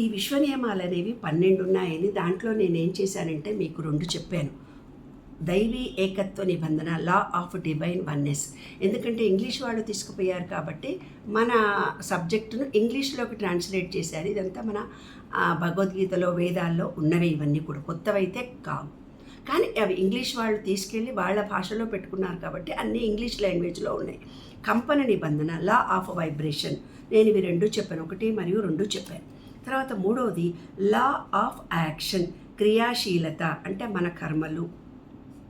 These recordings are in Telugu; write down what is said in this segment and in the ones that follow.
ఈ విశ్వ నియమాలు అనేవి పన్నెండు ఉన్నాయని దాంట్లో నేను ఏం చేశానంటే మీకు రెండు చెప్పాను. దైవీ ఏకత్వ నిబంధన లా ఆఫ్ డివైన్ వన్నెస్ ఎందుకంటే ఇంగ్లీష్ వాళ్ళు తీసుకుపోయారు కాబట్టి మన సబ్జెక్టును ఇంగ్లీష్లోకి ట్రాన్స్లేట్ చేశారు. ఇదంతా మన భగవద్గీతలో వేదాల్లో ఉన్నవి ఇవన్నీ కూడా. కొత్తవైతే కావు. కానీ అవి ఇంగ్లీష్ వాళ్ళు తీసుకెళ్ళి వాళ్ళ భాషలో పెట్టుకున్నారు కాబట్టి అన్నీ ఇంగ్లీష్ లాంగ్వేజ్లో ఉన్నాయి. కంపన నిబంధన లా ఆఫ్ వైబ్రేషన్ నేను ఇవి రెండు చెప్పాను. ఒకటి మరియు రెండు చెప్పాను. తర్వాత మూడవది లా ఆఫ్ యాక్షన్ క్రియాశీలత అంటే మన కర్మలు.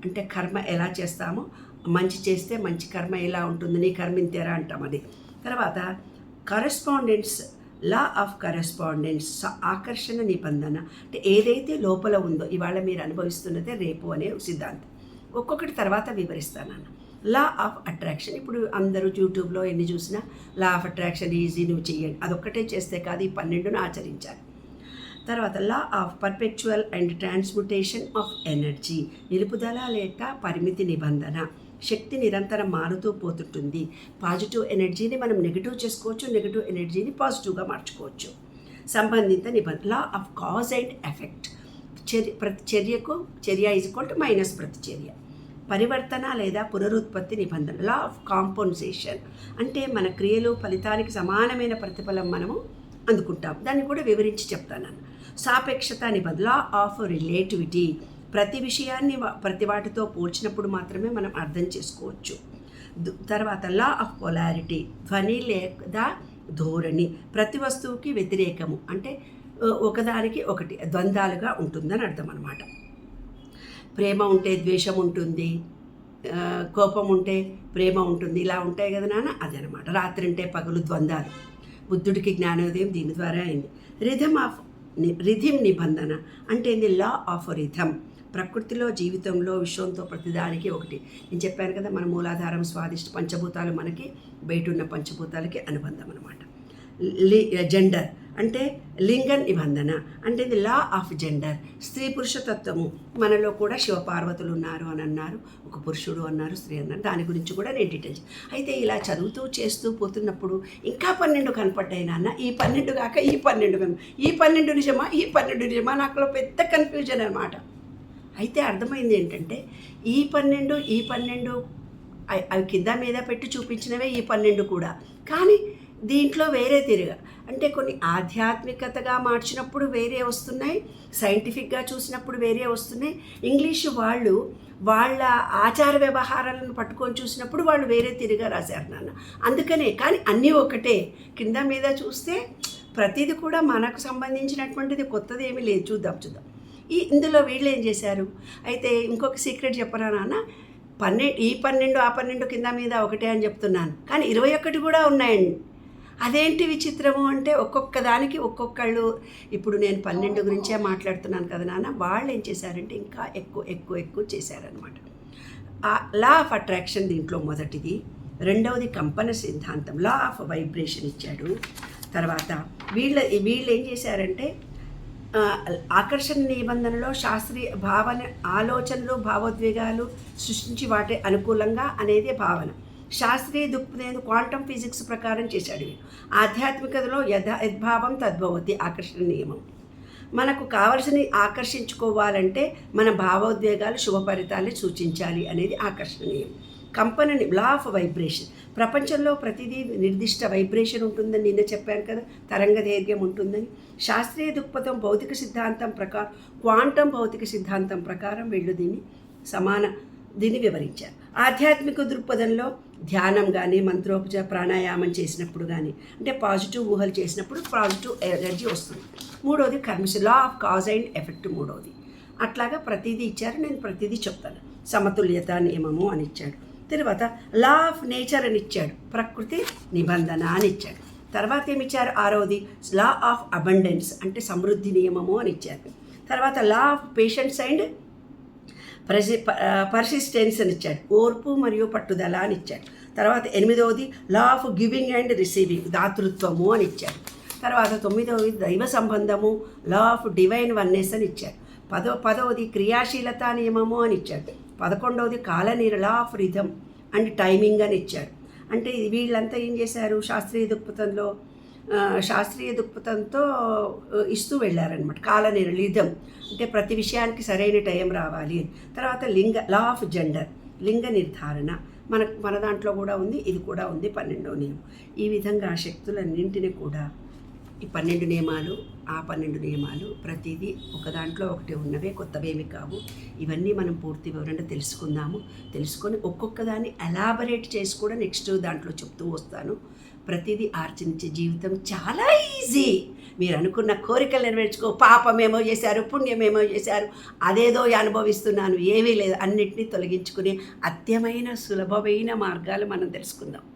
అంటే కర్మ ఎలా చేస్తామో మంచి చేస్తే మంచి కర్మ ఎలా ఉంటుంది నీ కర్మ ఇంతేరా అంటాం అది. తర్వాత కరెస్పాండెన్స్ లా ఆఫ్ కరెస్పాండెన్స్ ఆకర్షణ నిబంధన. అంటే ఏదైతే లోపల ఉందో ఇవాళ మీరు అనుభవిస్తున్నదే రేపు అనే సిద్ధాంతం. ఒక్కొక్కటి తర్వాత వివరిస్తానన్న లా ఆఫ్ అట్రాక్షన్. ఇప్పుడు అందరూ యూట్యూబ్లో ఎన్ని చూసినా లా ఆఫ్ అట్రాక్షన్ ఈజీ నువ్వు చెయ్యండి అదొక్కటే చేస్తే కాదు ఈ పన్నెండును ఆచరించాలి. తర్వాత law of perpetual and transmutation of energy. నిలుపుదల లేక పరిమితి నిబంధన. శక్తి నిరంతరం మారుతూ పోతుంటుంది. పాజిటివ్ ఎనర్జీని మనం నెగిటివ్ చేసుకోవచ్చు నెగిటివ్ ఎనర్జీని పాజిటివ్గా మార్చుకోవచ్చు. సంబంధిత నిబంధన law of cause and effect. చర్య ప్రతి చర్యకు చర్య ఈజ్ ఈక్వల్ టు మైనస్ ప్రతిచర్య. పరివర్తన లేదా పునరుత్పత్తి నిబంధన లా ఆఫ్ కాంపోన్సేషన్ అంటే మన క్రియలు ఫలితానికి సమానమైన ప్రతిఫలం మనము అందుకుంటాం దాన్ని కూడా వివరించి చెప్తాను సాపేక్షత నిబంధన లా ఆఫ్ రిలేటివిటీ ప్రతి విషయాన్ని ప్రతి వాటితో పోల్చినప్పుడు మాత్రమే మనం అర్థం చేసుకోవచ్చు. తర్వాత లా ఆఫ్ పొలారిటీ ధ్వని లేదా ధోరణి. ప్రతి వస్తువుకి వ్యతిరేకము. అంటే ఒకదానికి ఒకటి ద్వంద్వాలుగా ఉంటుందని అర్థం అనమాట ప్రేమ ఉంటే ద్వేషం ఉంటుంది. కోపం ఉంటే ప్రేమ ఉంటుంది. ఇలా ఉంటాయి కదా నాన్న? అదనమాట రాత్రి అంటే పగలు ద్వంద్వాలు బుద్ధుడికి జ్ఞానోదయం దీని ద్వారా అయింది. రిథమ్ ఆఫ్ రిథిమ్ నిబంధన అంటే ఇది లా ఆఫ్ రిథమ్. ప్రకృతిలో జీవితంలో విశ్వంతో ప్రతిదానికి ఒకటి. నేను చెప్పాను కదా మన మూలాధారం స్వాదిష్ట పంచభూతాలు మనకి బయట ఉన్న పంచభూతాలకి అనుబంధం అనమాట లి జెండర్. అంటే లింగ నిబంధన అంటే ఇది లా ఆఫ్ జెండర్ స్త్రీ పురుష తత్వము. మనలో కూడా శివపార్వతులు ఉన్నారు అని అన్నారు ఒక పురుషుడు అన్నారు స్త్రీ అన్నారు. దాని గురించి కూడా నేను డీటెయిల్స్ అయితే ఇలా చదువుతూ చేస్తూ పోతున్నప్పుడు ఇంకా పన్నెండు కనపడ్డాయి నాన్న. ఈ పన్నెండు కాక ఈ పన్నెండు కను ఈ పన్నెండు నిజమా ఈ పన్నెండు నిజమా? నాకులో పెద్ద కన్ఫ్యూజన్ అనమాట అయితే అర్థమైంది ఏంటంటే ఈ పన్నెండు ఈ పన్నెండు అవి కింద మీద పెట్టి చూపించినవే ఈ పన్నెండు కూడా. కానీ దీంట్లో వేరే తిరగ. అంటే కొన్ని ఆధ్యాత్మికతగా మార్చినప్పుడు వేరే వస్తున్నాయి సైంటిఫిక్గా చూసినప్పుడు వేరే వస్తున్నాయి. ఇంగ్లీషు వాళ్ళు వాళ్ళ ఆచార వ్యవహారాలను పట్టుకొని చూసినప్పుడు వాళ్ళు వేరే తిరిగా రాశారు నాన్న. అందుకనే కానీ అన్నీ ఒకటే. కింద మీద చూస్తే ప్రతిదీ కూడా మనకు సంబంధించినటువంటిది కొత్తది ఏమీ లేదు. చూద్దాం చూద్దాం. ఈ ఇందులో వీళ్ళు ఏం చేశారు? అయితే ఇంకొక సీక్రెట్ చెప్పరా నాన్న? పన్నెండు ఈ పన్నెండు ఆ పన్నెండు కింద మీద ఒకటే అని చెప్తున్నాను. కానీ ఇరవై ఒకటి కూడా ఉన్నాయండి. అదేంటి విచిత్రము అంటే ఒక్కొక్క దానికి ఒక్కొక్కళ్ళు ఇప్పుడు నేను పన్నెండు గురించే మాట్లాడుతున్నాను కదా నాన్న వాళ్ళు ఏం చేశారంటే ఇంకా ఎక్కువ ఎక్కువ ఎక్కువ చేశారనమాట లా ఆఫ్ అట్రాక్షన్ దీంట్లో మొదటిది రెండవది కంపన సిద్ధాంతం లా ఆఫ్ వైబ్రేషన్ ఇచ్చాడు. తర్వాత వీళ్ళ వీళ్ళు ఏం చేశారంటే ఆకర్షణ నిబంధనలో శాస్త్రీయ భావన ఆలోచనలు భావోద్వేగాలు సృష్టించి వాటి అనుకూలంగా అనేది భావన. శాస్త్రీయ దృక్పథం క్వాంటమ్ ఫిజిక్స్ ప్రకారం చేశాడు వీడు. ఆధ్యాత్మికతలో యథ యద్భావం తద్భవతి ఆకర్షణ నియమం. మనకు కావలసిన ఆకర్షించుకోవాలంటే మన భావోద్వేగాలు శుభ ఫలితాన్ని సూచించాలి అనేది ఆకర్షణీయం కంపనని లా ఆఫ్ వైబ్రేషన్. ప్రపంచంలో ప్రతిదీ నిర్దిష్ట వైబ్రేషన్ ఉంటుందని నిన్న చెప్పాను కదా తరంగదైర్ఘ్యం ఉంటుందని. శాస్త్రీయ దృక్పథం భౌతిక సిద్ధాంతం ప్రకారం క్వాంటం భౌతిక సిద్ధాంతం ప్రకారం వీళ్ళు దీన్ని. సమాన దీన్ని వివరించారు. ఆధ్యాత్మిక దృక్పథంలో ధ్యానం కానీ మంత్రోపచార ప్రాణాయామం చేసినప్పుడు కానీ అంటే పాజిటివ్ ఊహలు చేసినప్పుడు పాజిటివ్ ఎనర్జీ వస్తుంది. మూడోది karma's law of cause and effect మూడోది. అట్లాగా ప్రతిదీ ఇచ్చారు నేను ప్రతిదీ చెప్తాను. సమతుల్యత నియమము అని ఇచ్చాడు. తర్వాత లా ఆఫ్ నేచర్ అని ఇచ్చాడు. ప్రకృతి నిబంధన అని ఇచ్చాడు. తర్వాత ఏమి ఇచ్చారు ఆరోది లా ఆఫ్ అబండెన్స్ అంటే సమృద్ధి నియమము అని ఇచ్చారు. తర్వాత లా ఆఫ్ పేషెంట్స్ అండ్ ప్రసి పర్సిస్టెన్స్ అని ఇచ్చాడు ఓర్పు మరియు పట్టుదల అని ఇచ్చాడు తర్వాత ఎనిమిదవది law of giving and receiving దాతృత్వము అని ఇచ్చాడు తర్వాత తొమ్మిదవది దైవ సంబంధము లా ఆఫ్ డివైన్ వన్నెస్ అని ఇచ్చాడు పదో పదవది క్రియాశీలత నియమము అని ఇచ్చాడు పదకొండవది కాలనీరు law of rhythm and timing అని ఇచ్చాడు అంటే వీళ్ళంతా ఏం చేశారు? శాస్త్రీయ దృక్పథంలో శాస్త్రీయ దృక్పథంతో ఇస్తూ వెళ్ళారనమాట కాలనిర్లిధం అంటే ప్రతి విషయానికి సరైన టైం రావాలి. అని. తర్వాత లింగ లా ఆఫ్ జెండర్ లింగ నిర్ధారణ. మన మన దాంట్లో కూడా ఉంది ఇది కూడా ఉంది పన్నెండో నియమం. ఈ విధంగా ఆ శక్తులన్నింటినీ కూడా ఈ పన్నెండు నియమాలు ఆ పన్నెండు నియమాలు ప్రతిదీ ఒక దాంట్లో ఒకటి ఉన్నవే కొత్తవేమి కావు. ఇవన్నీ మనం పూర్తి వివరంగా తెలుసుకుందాము. తెలుసుకొని ఒక్కొక్క దాన్ని ఎలాబరేట్ చేసి కూడా నెక్స్ట్ దాంట్లో చెప్తూ వస్తాను. ప్రతిదీ ఆర్జించే జీవితం చాలా ఈజీ మీరు అనుకున్న కోరికలు నెరవేర్చుకో పాపమేమో చేశారు పుణ్యమేమో చేశారు అదేదో అనుభవిస్తున్నాను ఏమీ లేదు. అన్నిటినీ తొలగించుకునే అత్యమైన సులభమైన మార్గాలు మనం తెలుసుకుందాం.